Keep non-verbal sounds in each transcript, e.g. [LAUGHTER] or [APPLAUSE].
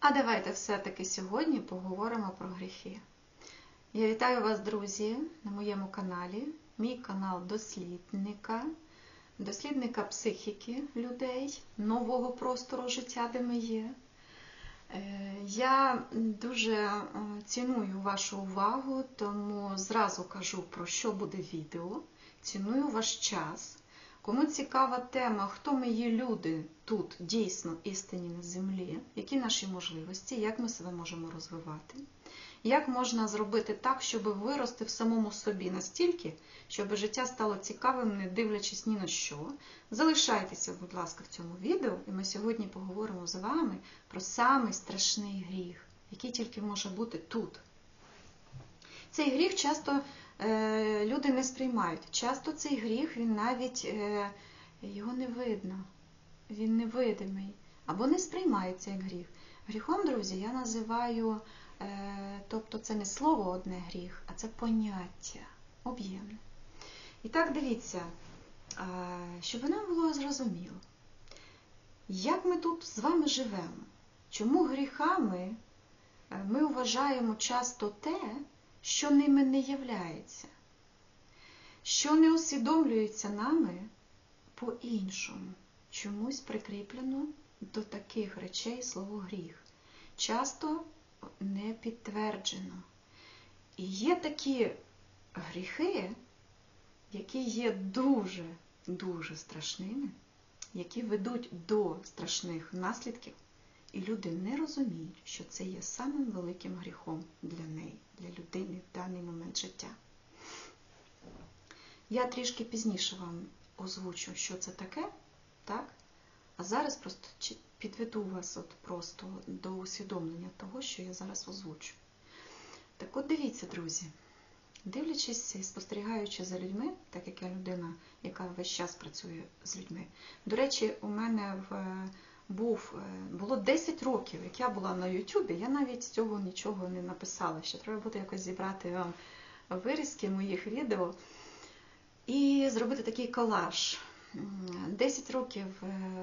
А давайте все-таки сьогодні поговоримо про гріхи. Я вітаю вас, друзі, на моєму каналі. Мій канал дослідника, дослідника психіки людей, нового простору життя, де ми є. Е, Я дуже е, ціную вашу увагу, тому зразу кажу, про що буде відео. Ціную ваш час. Кому цікава тема, хто ми є люди тут дійсно істинні на землі, які наші можливості, як ми себе можемо розвивати, як можна зробити так, щоб вирости в самому собі настільки, щоб життя стало цікавим, не дивлячись ні на що. Залишайтеся, будь ласка, в цьому відео, і ми сьогодні поговоримо з вами про самий страшний гріх, який тільки може бути тут. Цей гріх часто люди не сприймають. Часто цей гріх, він навіть е, його не видно, він невидимий або не сприймається як гріх. Гріхом, друзі, я називаю, е, тобто це не слово одне гріх, а це поняття об'ємне. І так, дивіться, е, щоб нам було зрозуміло, як ми тут з вами живемо, чому гріхами е, ми вважаємо часто те, що ними не являється, що не усвідомлюється нами по-іншому, чомусь прикріплено до таких речей слово гріх. Часто не підтверджено. І є такі гріхи, які є дуже-дуже страшними, які ведуть до страшних наслідків, і люди не розуміють, що це є самим великим гріхом для неї, для людини в даний момент життя. Я трішки пізніше вам озвучу, що це таке, так? А зараз просто підведу вас от просто до усвідомлення того, що я зараз озвучу. Так от дивіться, друзі, дивлячись і спостерігаючи за людьми, так як я людина, яка весь час працює з людьми. До речі, у мене в був, було 10 років, як я була на Ютубі, я навіть з цього нічого не написала. Ще треба буде якось зібрати вам вирізки моїх відео і зробити такий колаж. 10 років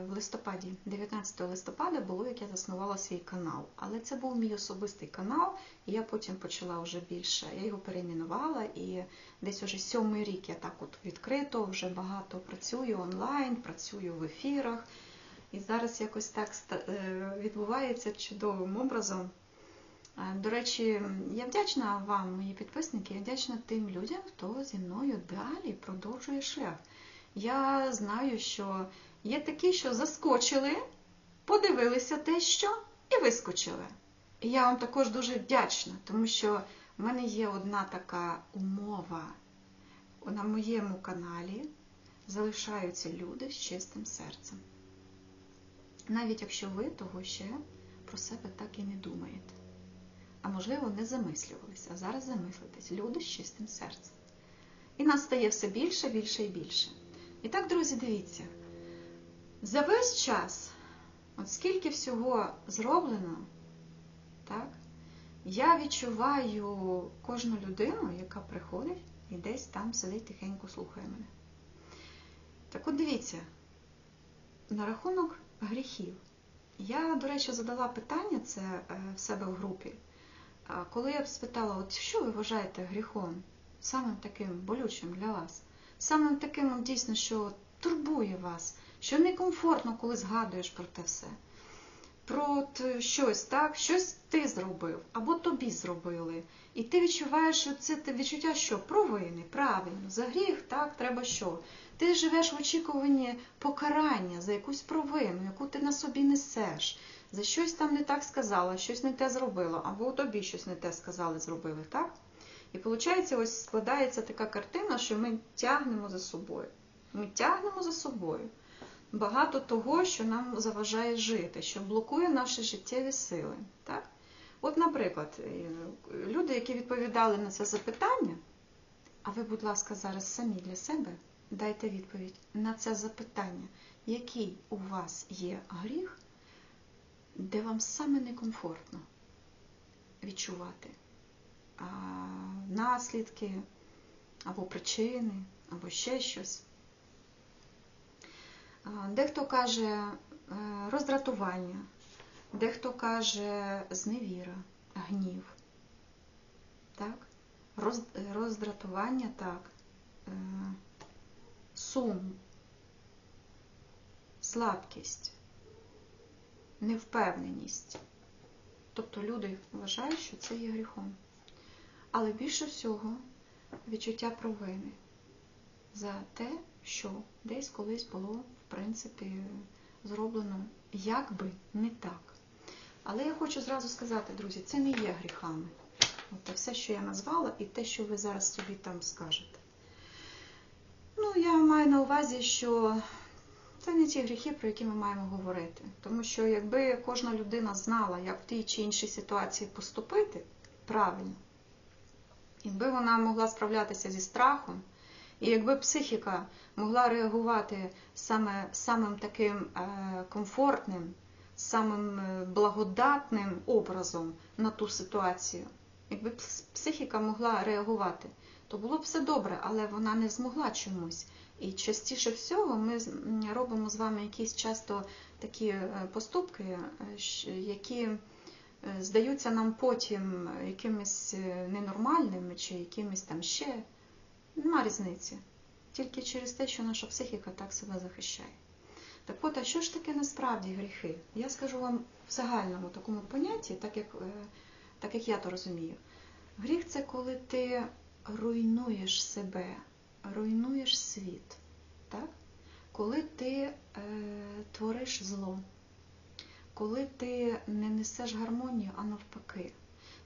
в листопаді, 19 листопада було, як я заснувала свій канал. Але це був мій особистий канал, і я потім почала вже більше. Я його перейменувала, і десь уже сьомий рік я так от відкрито, вже багато працюю онлайн, працюю в ефірах. І зараз якось так відбувається чудовим образом. До речі, я вдячна вам, мої підписники, я вдячна тим людям, хто зі мною далі продовжує шлях. Я знаю, що є такі, що заскочили, подивилися те, що, і вискочили. І я вам також дуже вдячна, тому що в мене є одна така умова. На моєму каналі залишаються люди з чистим серцем. Навіть якщо ви того ще про себе так і не думаєте. А можливо, не замислювалися, а зараз замислитесь. Люди з чистим серцем. І нас стає все більше, більше і більше. І так, друзі, дивіться, за весь час, от скільки всього зроблено, так, я відчуваю кожну людину, яка приходить і десь там сидить тихенько слухає мене. Так от дивіться, на рахунок гріхів. Я, до речі, задала питання це в себе в групі. Коли я спитала, от що ви вважаєте гріхом, самим таким болючим для вас, самим таким дійсно, що турбує вас, що некомфортно, коли згадуєш про те все. Про щось, так, щось ти зробив, або тобі зробили. І ти відчуваєш, що це відчуття, що провини, правильно, за гріх, так, треба що? Ти живеш в очікуванні покарання за якусь провину, яку ти на собі несеш, за щось там не так сказала, щось не те зробила, або тобі щось не те сказали, зробили, так? І виходить, ось складається така картина, що ми тягнемо за собою. Ми тягнемо за собою багато того, що нам заважає жити, що блокує наші життєві сили. Так? От, наприклад, люди, які відповідали на це запитання, а ви, будь ласка, зараз самі для себе дайте відповідь на це запитання, який у вас є гріх, де вам саме некомфортно відчувати наслідки, або причини, або ще щось. Дехто каже роздратування, Дехто каже зневіра, гнів, так? Роз, роздратування, так, е, сум, слабкість, невпевненість. Тобто люди вважають, що це є гріхом. Але більше всього відчуття провини за те, що десь колись було, принципі, зроблено якби не так. Але я хочу зразу сказати, друзі, це не є гріхами. От все, що я назвала, і те, що ви зараз собі там скажете. Ну, я маю на увазі, що це не ті гріхи, про які ми маємо говорити. Тому що якби кожна людина знала, як в тій чи іншій ситуації поступити правильно, якби вона могла справлятися зі страхом, і якби психіка могла реагувати саме самим таким е, комфортним, самим е, благодатним образом на ту ситуацію, якби психіка могла реагувати, то було б все добре, але вона не змогла чомусь. І частіше всього ми робимо з вами якісь часто такі е, поступки, які здаються нам потім якимись ненормальними чи якимись там ще. Нема різниці. Тільки через те, що наша психіка так себе захищає. Так от, а що ж таке насправді гріхи? Я скажу вам в загальному такому понятті, так як, так як я то розумію. Гріх це коли ти руйнуєш себе, руйнуєш світ. Так? Коли ти е, твориш зло, коли ти не несеш гармонію, а навпаки.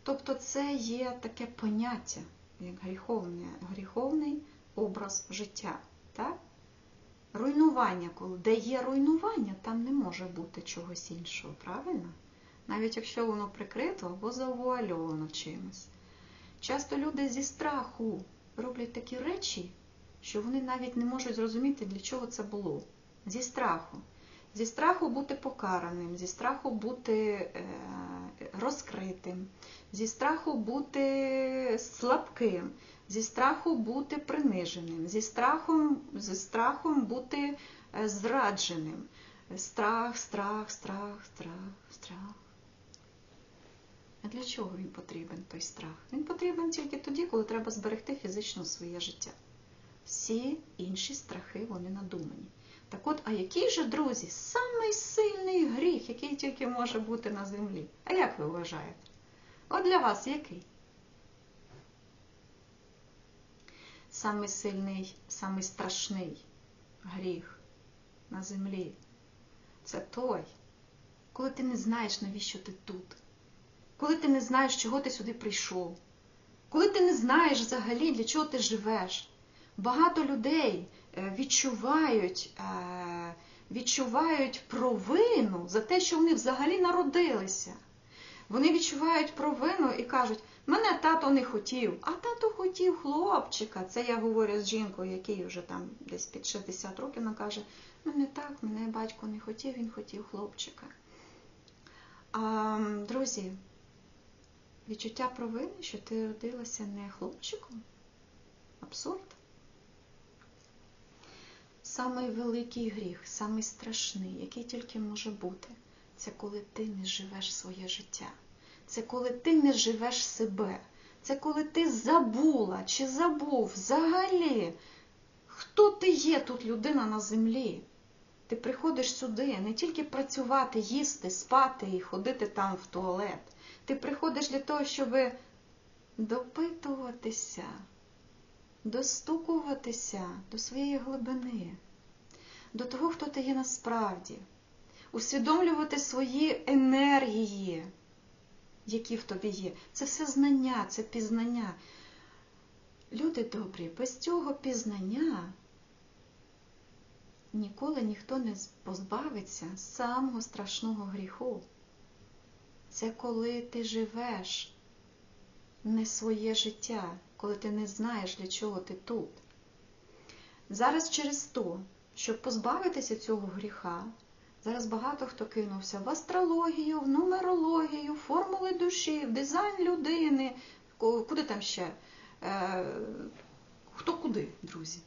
Тобто це є таке поняття, як гріховне, гріховний образ життя. Так? Руйнування, коли де є руйнування, там не може бути чогось іншого, правильно? Навіть якщо воно прикрито або завуальовано чимось. Часто люди зі страху роблять такі речі, що вони навіть не можуть зрозуміти, для чого це було. Зі страху. Зі страху бути покараним, зі страху бути е, розкритим, зі страху бути слабким, зі страху бути приниженим, зі страхом, зі страхом бути е, зрадженим. Страх, страх, страх, страх, страх. А для чого він потрібен, той страх? Він потрібен тільки тоді, коли треба зберегти фізично своє життя. Всі інші страхи, вони надумані. Так от, а який же, друзі, самий сильний гріх, який тільки може бути на землі? А як ви вважаєте? От для вас який? Самий сильний, самий страшний гріх на землі. Це той, коли ти не знаєш, навіщо ти тут, коли ти не знаєш, чого ти сюди прийшов, коли ти не знаєш взагалі, для чого ти живеш. Багато людей Е, відчувають е, відчувають провину за те, що вони взагалі народилися. Вони відчувають провину і кажуть, мене тато не хотів, а тато хотів хлопчика. Це я говорю з жінкою, який вже там десь під 60 років, вона каже, ну не так, мене батько не хотів, він хотів хлопчика. А, Друзі, відчуття провини, що ти родилася не хлопчиком? Абсурд. Самий великий гріх, самий страшний, який тільки може бути, це коли ти не живеш своє життя. Це коли ти не живеш себе. Це коли ти забула чи забув взагалі, хто ти є тут людина на землі. Ти приходиш сюди не тільки працювати, їсти, спати і ходити там в туалет. Ти приходиш для того, щоб допитуватися достукуватися до своєї глибини, до того, хто ти є насправді, усвідомлювати свої енергії, які в тобі є. Це все знання, це пізнання. Люди добрі, без цього пізнання ніколи ніхто не позбавиться самого страшного гріху. Це коли ти живеш не своє життя коли ти не знаєш, для чого ти тут. Зараз через то, щоб позбавитися цього гріха, зараз багато хто кинувся в астрологію, в нумерологію, в формули душі, в дизайн людини, куди там ще? Е, хто куди, друзі?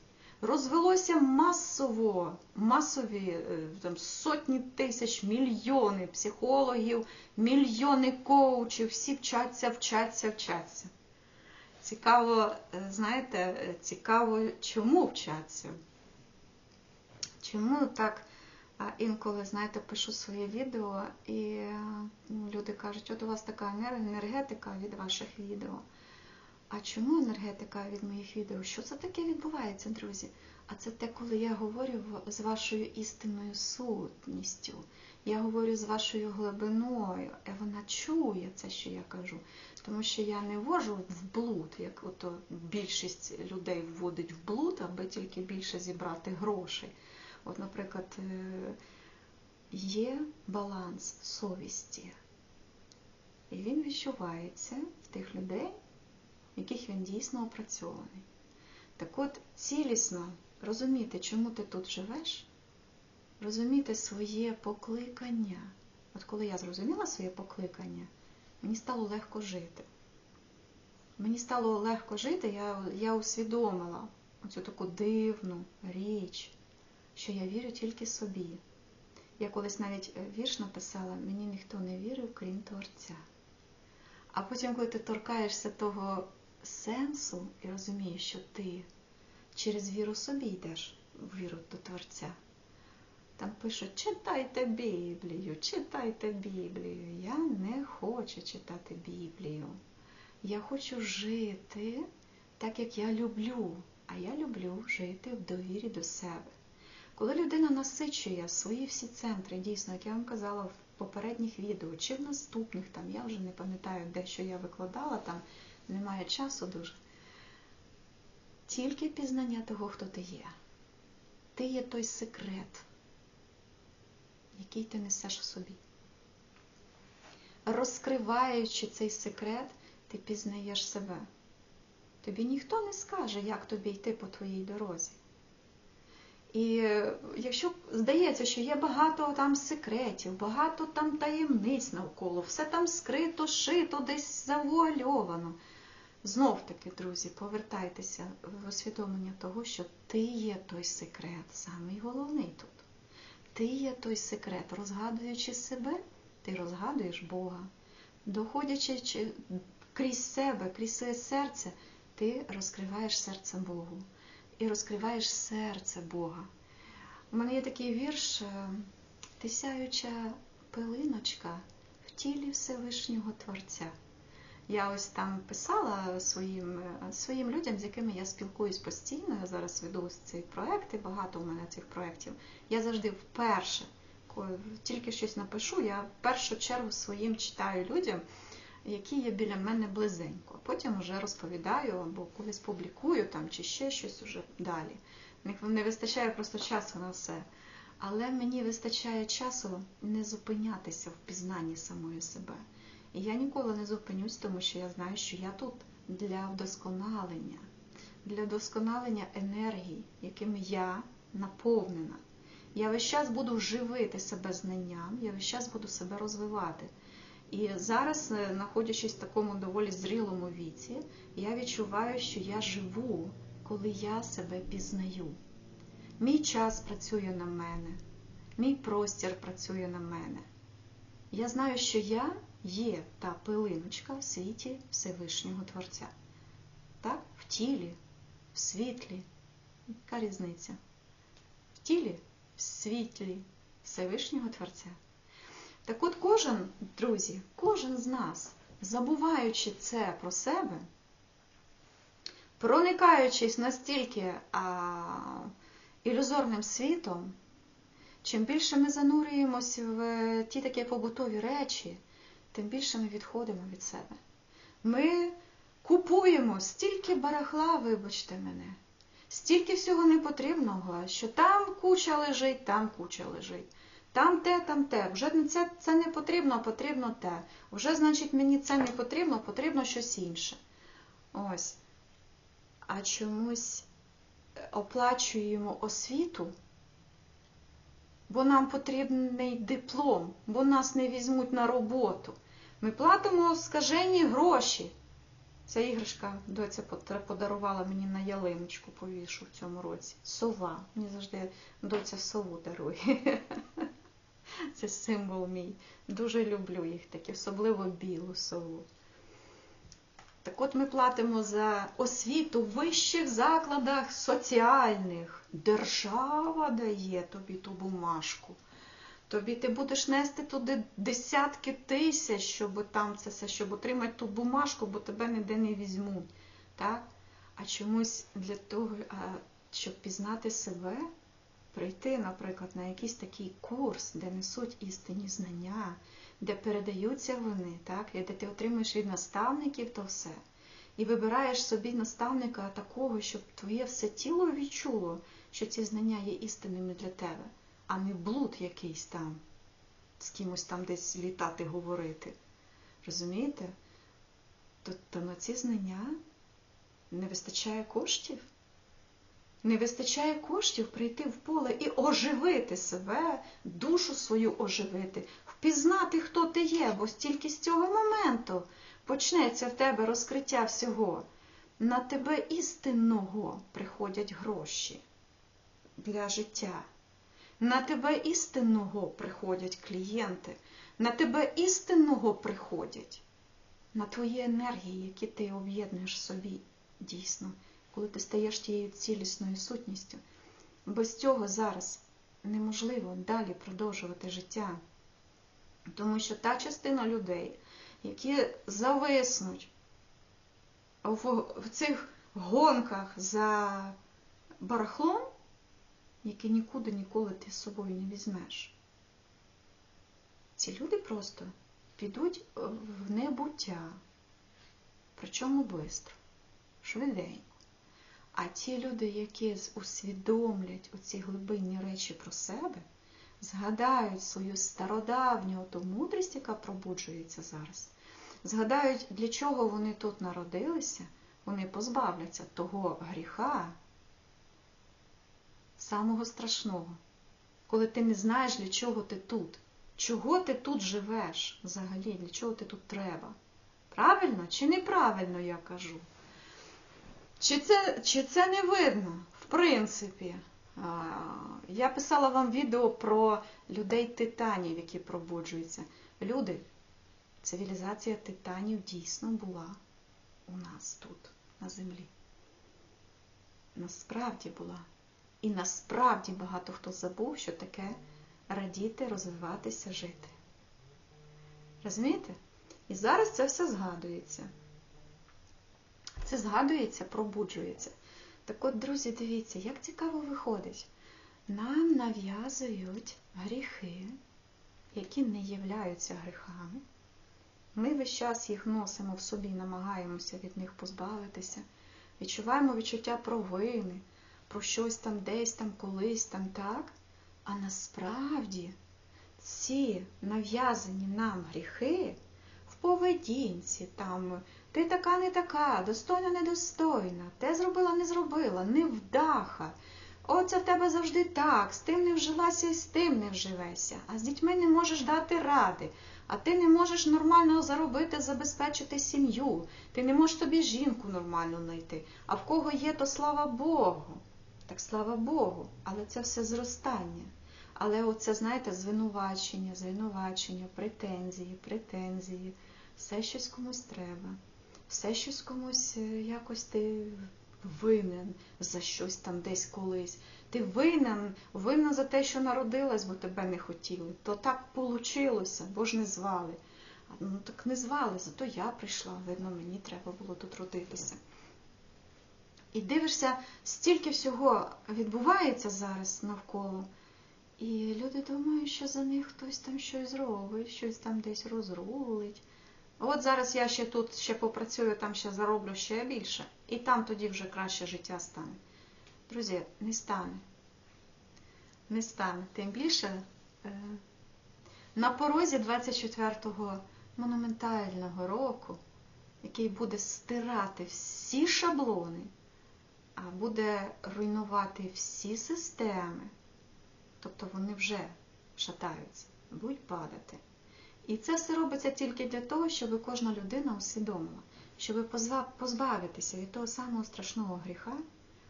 розвелося масово, масові е, там, сотні тисяч, мільйони психологів, мільйони коучів, всі вчаться, вчаться, вчаться. Цікаво, е, знаєте, цікаво, чому вчаться. Чому так інколи, знаєте, пишу своє відео, і ну, люди кажуть, от у вас така енергетика від ваших відео. А чому енергетика від моїх відео? Що це таке відбувається, друзі? А це те, коли я говорю з вашою істинною сутністю. Я говорю з вашою глибиною, і вона чує це, що я кажу. Тому що я не ввожу в блуд, як ото більшість людей вводить в блуд, аби тільки більше зібрати грошей. От, наприклад, е, є баланс совісті, і він відчувається в тих людей, яких він дійсно опрацьований. Так от, цілісно розуміти, чому ти тут живеш, розуміти своє покликання. От коли я зрозуміла своє покликання, мені стало легко жити. Мені стало легко жити, я, я усвідомила оцю таку дивну річ, що я вірю тільки собі. Я колись навіть е, вірш написала, мені ніхто не вірив, крім Творця. А потім, коли ти торкаєшся того сенсу і розумієш, що ти через віру собі йдеш в віру до Творця. Там пишуть, читайте Біблію, читайте Біблію. Я не хочу читати Біблію. Я хочу жити так, як я люблю. А я люблю жити в довірі до себе. Коли людина насичує свої всі центри, дійсно, як я вам казала в попередніх відео, чи в наступних, там, я вже не пам'ятаю, де що я викладала, там немає часу дуже. Тільки пізнання того, хто ти є. Ти є той секрет, який ти несеш в собі. Розкриваючи цей секрет, ти пізнаєш себе. Тобі ніхто не скаже, як тобі йти по твоїй дорозі. І якщо здається, що є багато там секретів, багато там таємниць навколо, все там скрито, шито, десь завуальовано. Знов таки, друзі, повертайтеся в усвідомлення того, що ти є той секрет, самий головний тут. Ти є той секрет, розгадуючи себе, ти розгадуєш Бога. Доходячи крізь себе, крізь своє серце, ти розкриваєш серце Богу і розкриваєш серце Бога. У мене є такий вірш е, Ти сяюча пилиночка в тілі Всевишнього Творця. Я ось там писала своїм, е, своїм людям, з якими я спілкуюсь постійно. Я зараз веду ці проекти, багато у мене цих проєктів. Я завжди вперше, коли тільки щось напишу, я в першу чергу своїм читаю людям, які є біля мене близенько. Потім вже розповідаю або колись публікую там чи ще щось уже далі. Не вистачає просто часу на все. Але мені вистачає часу не зупинятися в пізнанні самої себе. І я ніколи не зупинюсь, тому що я знаю, що я тут для вдосконалення, для вдосконалення енергії, якими я наповнена. Я весь час буду живити себе знанням, я весь час буду себе розвивати. І зараз, е, знаходячись в такому доволі зрілому віці, я відчуваю, що я живу, коли я себе пізнаю. Мій час працює на мене, мій простір працює на мене. Я знаю, що я є та пилиночка в світі Всевишнього Творця. Так? В тілі, в світлі. Яка різниця? В тілі, в світлі Всевишнього Творця. Так от кожен, друзі, кожен з нас, забуваючи це про себе, проникаючись настільки а, ілюзорним світом, чим більше ми занурюємось в ті такі побутові речі, тим більше ми відходимо від себе. Ми купуємо стільки барахла, вибачте мене, стільки всього непотрібного, що там куча лежить, там куча лежить. Там те, там те. Вже це, це не потрібно, потрібно те. Вже, значить, мені це не потрібно, потрібно щось інше. Ось. А чомусь оплачуємо освіту, бо нам потрібний диплом, бо нас не візьмуть на роботу. Ми платимо скажені гроші. Ця іграшка доця подарувала мені на ялиночку, повішу в цьому році. Сова. Мені завжди доця сову дарує. [LAUGHS] Це символ мій. Дуже люблю їх такі, особливо білу сову. Так от ми платимо за освіту в вищих закладах соціальних. Держава дає тобі ту бумажку. Тобі ти будеш нести туди десятки тисяч, щоб там це все, щоб отримати ту бумажку, бо тебе ніде не візьмуть. Так? А чомусь для того, щоб пізнати себе, прийти, наприклад, на якийсь такий курс, де несуть істинні знання, де передаються вони, так? і де ти отримуєш від наставників то все. І вибираєш собі наставника такого, щоб твоє все тіло відчуло, що ці знання є істинними для тебе, а не блуд якийсь там, з кимось там десь літати, говорити. Розумієте? То, то на ці знання не вистачає коштів. Не вистачає коштів прийти в поле і оживити себе, душу свою оживити, впізнати, хто ти є, бо тільки з цього моменту почнеться в тебе розкриття всього. На тебе істинного приходять гроші для життя. На тебе істинного приходять клієнти, на тебе істинного приходять, на твої енергії, які ти об'єднуєш собі дійсно, коли ти стаєш тією цілісною сутністю. Без цього зараз неможливо далі продовжувати життя. Тому що та частина людей, які зависнуть в, цих гонках за барахлом, яке нікуди ніколи ти з собою не візьмеш. Ці люди просто підуть в небуття, причому швидко, швиденько. А ті люди, які усвідомлять оці глибинні речі про себе, згадають свою стародавню ту мудрість, яка пробуджується зараз, згадають, для чого вони тут народилися, вони позбавляться того гріха, самого страшного, коли ти не знаєш, для чого ти тут, чого ти тут живеш взагалі, для чого ти тут треба. Правильно чи неправильно я кажу? Чи це, чи це не видно, в принципі? Я писала вам відео про людей титанів, які пробуджуються. Люди, цивілізація титанів дійсно була у нас тут, на землі. Насправді була. І насправді багато хто забув, що таке радіти, розвиватися, жити. Розумієте? І зараз це все згадується. Це згадується, пробуджується. Так от, друзі, дивіться, як цікаво виходить. Нам нав'язують гріхи, які не являються гріхами. Ми весь час їх носимо в собі, намагаємося від них позбавитися. Відчуваємо відчуття провини, про щось там десь там, колись там, так. А насправді ці нав'язані нам гріхи в поведінці, там, ти така не така, достойна, недостойна, те зробила, не зробила, невдаха. Оце в тебе завжди так, з тим не вжилася і з тим не вживеся, а з дітьми не можеш дати ради, а ти не можеш нормально заробити, забезпечити сім'ю, ти не можеш тобі жінку нормально знайти. А в кого є, то слава Богу. Так слава Богу, але це все зростання. Але оце, знаєте, звинувачення, звинувачення, претензії, претензії, все щось комусь треба, все щось комусь е, якось ти винен за щось там десь колись. Ти винен, винен за те, що народилась, бо тебе не хотіли. То так получилося, бо ж не звали. Ну так не звали, зато я прийшла, видно, мені треба було тут родитися. І дивишся, стільки всього відбувається зараз навколо. І люди думають, що за них хтось там щось зробить, щось там десь розрулить. От зараз я ще тут ще попрацюю, там ще зароблю ще більше, і там тоді вже краще життя стане. Друзі, не стане. Не стане. Тим більше е, на порозі 24-го монументального року, який буде стирати всі шаблони, а буде руйнувати всі системи. Тобто вони вже шатаються, будуть падати. І це все робиться тільки для того, щоб кожна людина усвідомила, Щоб позбавитися від того самого страшного гріха,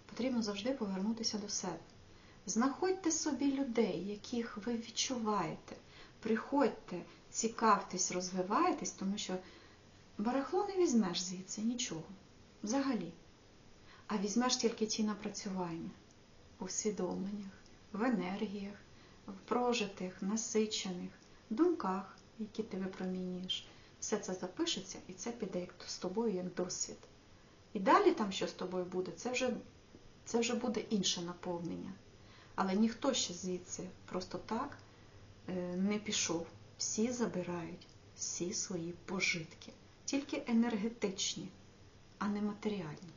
потрібно завжди повернутися до себе. Знаходьте собі людей, яких ви відчуваєте. Приходьте, цікавтесь, розвивайтесь, тому що барахло не візьмеш звідси нічого. Взагалі. А візьмеш тільки ті напрацювання у усвідомленнях, в енергіях, в прожитих, насичених думках, які ти випромінюєш. Все це запишеться і це піде як з тобою як досвід. І далі там, що з тобою буде, це вже, це вже буде інше наповнення. Але ніхто ще звідси просто так е, не пішов. Всі забирають всі свої пожитки, тільки енергетичні, а не матеріальні.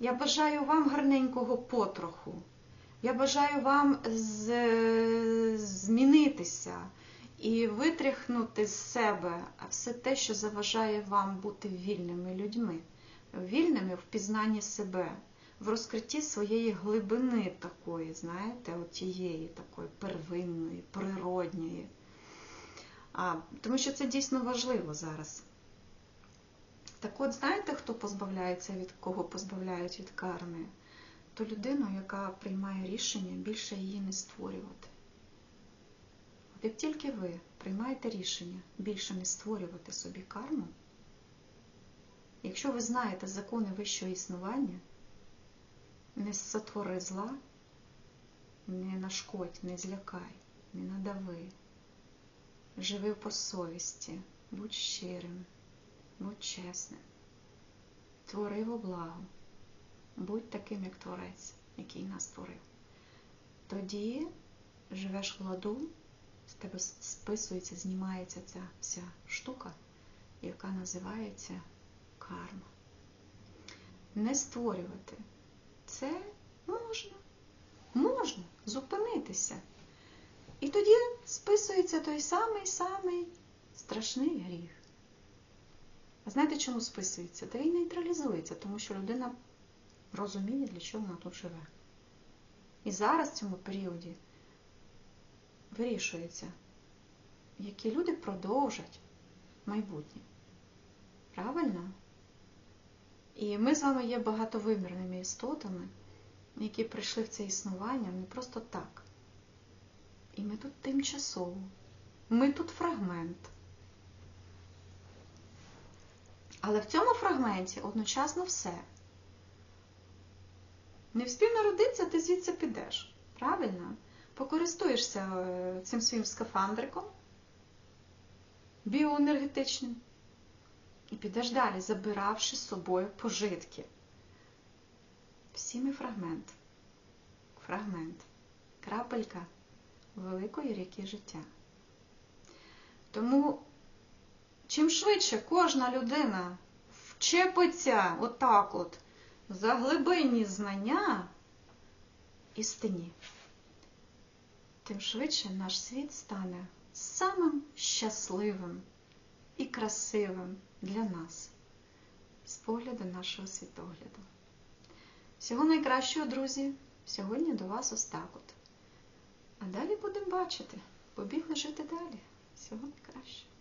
Я бажаю вам гарненького потроху. Я бажаю вам з- змінитися і витряхнути з себе все те, що заважає вам бути вільними людьми, вільними в пізнанні себе, в розкритті своєї глибини такої, знаєте, от тієї такої первинної, природньої. А, тому що це дійсно важливо зараз. Так от, знаєте, хто позбавляється від кого позбавляють від карми? То людину, яка приймає рішення більше її не створювати. Як тільки ви приймаєте рішення більше не створювати собі карму, якщо ви знаєте закони вищого існування, не сотвори зла, не нашкодь, не злякай, не надави, живи по совісті, будь щирим, будь чесним, твори во благо, будь таким, як творець, який нас створив. Тоді живеш в ладу, з тебе списується, знімається ця вся штука, яка називається карма. Не створювати. Це можна. Можна зупинитися. І тоді списується той самий самий страшний гріх. А знаєте, чому списується? Та він нейтралізується, тому що людина розуміє, для чого вона тут живе. І зараз в цьому періоді вирішується, які люди продовжать майбутнє. Правильно? І ми з вами є багатовимірними істотами, які прийшли в це існування не просто так. І ми тут тимчасово. Ми тут фрагмент. Але в цьому фрагменті одночасно все. Не вспів народитися, ти звідси підеш. Правильно? Покористуєшся е, цим своїм скафандриком біоенергетичним і підеш далі, забиравши з собою пожитки. Всі ми фрагмент. Фрагмент. Крапелька великої ріки життя. Тому, чим швидше кожна людина вчепиться отак от за глибинні знання істині, тим швидше наш світ стане самим щасливим і красивим для нас з погляду нашого світогляду. Всього найкращого, друзі, сьогодні до вас ось так от. А далі будемо бачити. Побігли жити далі. Всього найкращого.